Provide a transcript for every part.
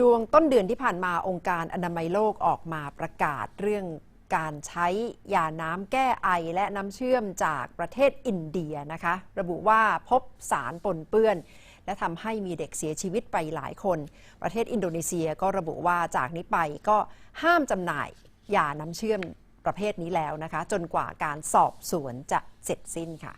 ช่วงต้นเดือนที่ผ่านมาองค์การอนามัยโลกออกมาประกาศเรื่องการใช้ยาน้ำแก้ไอและน้ำเชื่อมจากประเทศอินเดียนะคะ ระบุว่าพบสารปนเปื้อน และทำให้มีเด็กเสียชีวิตไปหลายคน ประเทศอินโดนีเซียก็ระบุว่าจากนี้ไปก็ห้ามจำหน่ายยาน้ำเชื่อมประเภทนี้แล้วนะคะ จนกว่าการสอบสวนจะเสร็จสิ้นค่ะ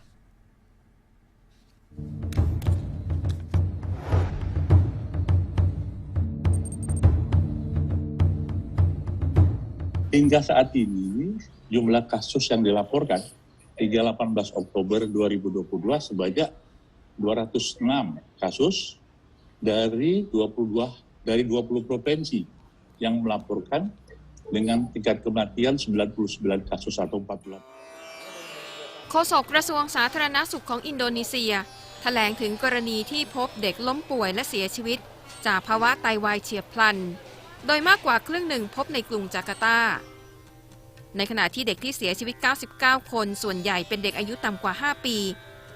Hingga saat ini jumlah kasus yang dilaporkan hingga 18 Oktober 2022 sebanyak 206 kasus dari 22 dari 20 provinsi yang melaporkan dengan tingkat kematian 99 kasus atau 48. โฆษกกระทรวงสาธารณสุขของอินโดนีเซีย แถลงถึงกรณีที่พบเด็กล้มป่วยและเสียชีวิต จากภาวะไตวายเฉียบพลัน โดยมากกว่าครึ่งหนึ่งพบในกรุงจาการ์ตา ในขณะที่เด็กที่เสียชีวิต 99 คน ส่วนใหญ่เป็นเด็กอายุต่ำกว่า 5 ปี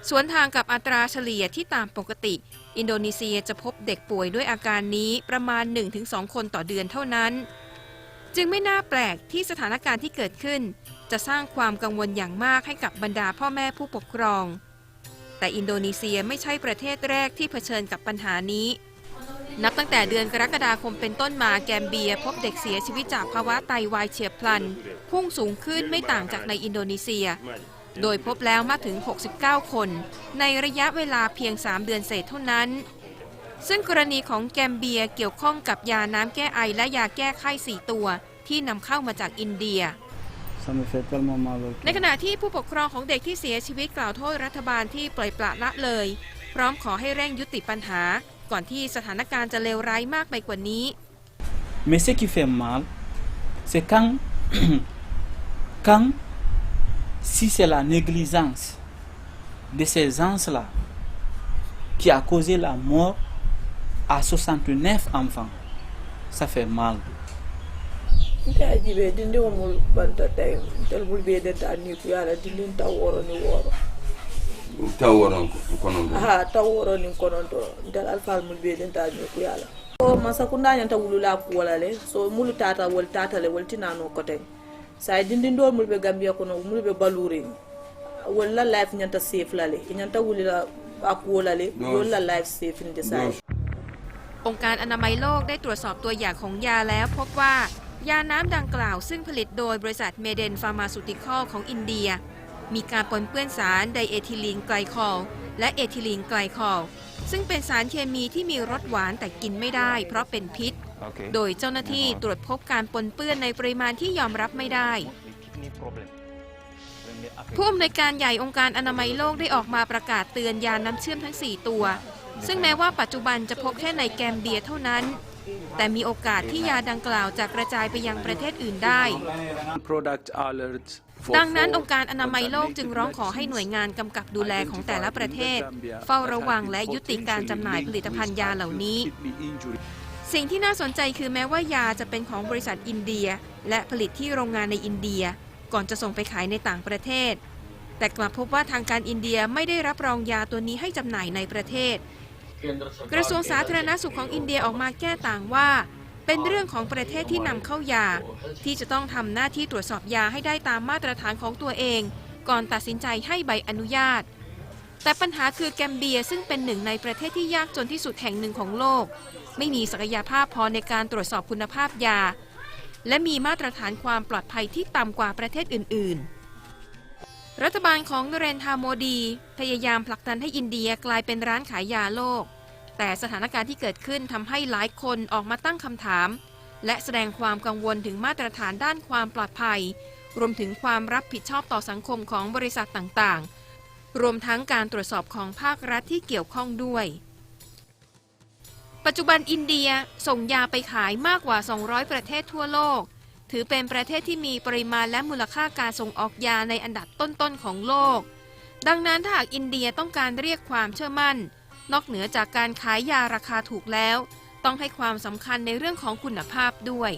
สวนทางกับอัตราเฉลี่ยที่ตามปกติ อินโดนีเซียจะพบเด็กป่วยด้วยอาการนี้ประมาณ 1-2 คนต่อเดือนเท่านั้น จึงไม่น่าแปลกที่สถานการณ์ที่เกิดขึ้น จะสร้างความกังวลอย่างมากให้กับบรรดาพ่อแม่ผู้ปกครอง แต่อินโดนีเซียไม่ใช่ประเทศแรกที่เผชิญกับปัญหานี้ นับตั้งแต่เดือนกรกฎาคมเป็นต้นมาแกมเบียพบเด็กเสียชีวิตจากภาวะไตวายเฉียบพลัน พุ่งสูงขึ้นไม่ต่างจากในอินโดนีเซีย โดยพบแล้วมากถึง 69 คน ในระยะเวลาเพียง 3 เดือนเศษเท่านั้น ซึ่งกรณีของแกมเบียเกี่ยวข้องกับยาน้ำแก้ไอและยาแก้ไข้4ตัว ที่นำเข้ามาจากอินเดียในขณะที่ผู้ปกครองของเด็กที่เสียชีวิตกล่าวโทษรัฐบาลที่ปล่อยปละละเลย พร้อมขอให้เร่งยุติปัญหา ก่อนที่สถานการณ์จะเลวร้ายมากไปกว่านี้ Mais ce qui fait mal, c'est quand, quand, si c'est la négligence de ces gens-là qui a causé la mort à 69 enfants, ça fait mal. nte jibe dindi wo mul banta tay tel bul be de ta ni ku yala dindi taw woro ni woro taw woron konon ɗo aha taw woro ni kononto tel alfal mul be den ta ni ku yala o masa kunda nyanta wulula ku wala le so mulu tata wol tata le wol tinano kote sa dindi ndol mul be gambia kono mul be baluri wol la life nyanta safe la le nyanta wulila aku wala le No. wol la life safe in the side องค์การอนามัยโลกได้ตรวจสอบตัวอย่างของยาแล้วพบว่ายาน้ำดังกล่าวซึ่งผลิตโดยบริษัทเมเดนฟาร์มาซูติคอลของอินเดีย มีการปนเปื้อนสารไดเอทิลีนไกลคอล และเอทิลีนไกลคอล ซึ่งเป็นสารเคมีที่มีรสหวานแต่กินไม่ได้เพราะเป็นพิษโดยเจ้าหน้าที่ตรวจพบการปนเปื้อนในปริมาณที่ยอมรับไม่ได้ผู้อำนวยการใหญ่องค์การอนามัยโลกได้ออกมาประกาศเตือนยาน้ำเชื่อมทั้ง 4 ตัว ซึ่งแม้ว่าปัจจุบันจะพบแค่ในแกมเบียเท่านั้น แต่มีโอกาสที่ยาดังกล่าวจะกระจายไปยังประเทศอื่นได้ product alerts for ดังนั้น for องค์การอนามัยโลกจึงร้องขอให้หน่วยงานกำกับดูแลของแต่ละประเทศ เฝ้าระวังและยุติการจำหน่ายผลิตภัณฑ์ยาเหล่านี้ kidney injury สิ่งที่น่าสนใจคือแม้ว่ายาจะเป็นของบริษัทอินเดีย และผลิตที่โรงงานในอินเดีย ก่อนจะส่งไปขายในต่างประเทศ แต่กลับพบว่าทางการอินเดียไม่ได้รับรองยาตัวนี้ให้จำหน่ายในประเทศ กระทรวงสาธารณสุขของอินเดียออกมาแก้ต่างว่า เป็นเรื่องของประเทศที่นำเข้ายา ที่จะต้องทำหน้าที่ตรวจสอบยาให้ได้ตามมาตรฐานของตัวเอง ก่อนตัดสินใจให้ใบอนุญาต แต่ปัญหาคือแกมเบียซึ่งเป็นหนึ่งในประเทศที่ยากจนที่สุดแห่งหนึ่งของโลก ไม่มีศักยภาพพอในการตรวจสอบคุณภาพยา และมีมาตรฐานความปลอดภัยที่ต่ำกว่าประเทศอื่น ๆรัฐบาลของนเรนทาโมดี พยายามผลักดันให้อินเดียกลายเป็นร้านขายยาโลก แต่สถานการณ์ที่เกิดขึ้นทำให้หลายคนออกมาตั้งคำถาม และแสดงความกังวลถึงมาตรฐานด้านความปลอดภัย รวมถึงความรับผิดชอบต่อสังคมของบริษัทต่างๆ รวมทั้งการตรวจสอบของภาครัฐที่เกี่ยวข้องด้วย ปัจจุบันอินเดียส่งยาไปขายมากกว่า 200 ประเทศทั่วโลก ถือเป็นประเทศที่มีปริมาณและมูลค่าการส่งออกยาในอันดับต้นๆของโลก ดังนั้นถ้าหากอินเดียต้องการเรียกความเชื่อมั่น นอกเหนือจากการขายยาราคาถูกแล้ว ต้องให้ความสำคัญในเรื่องของคุณภาพด้วย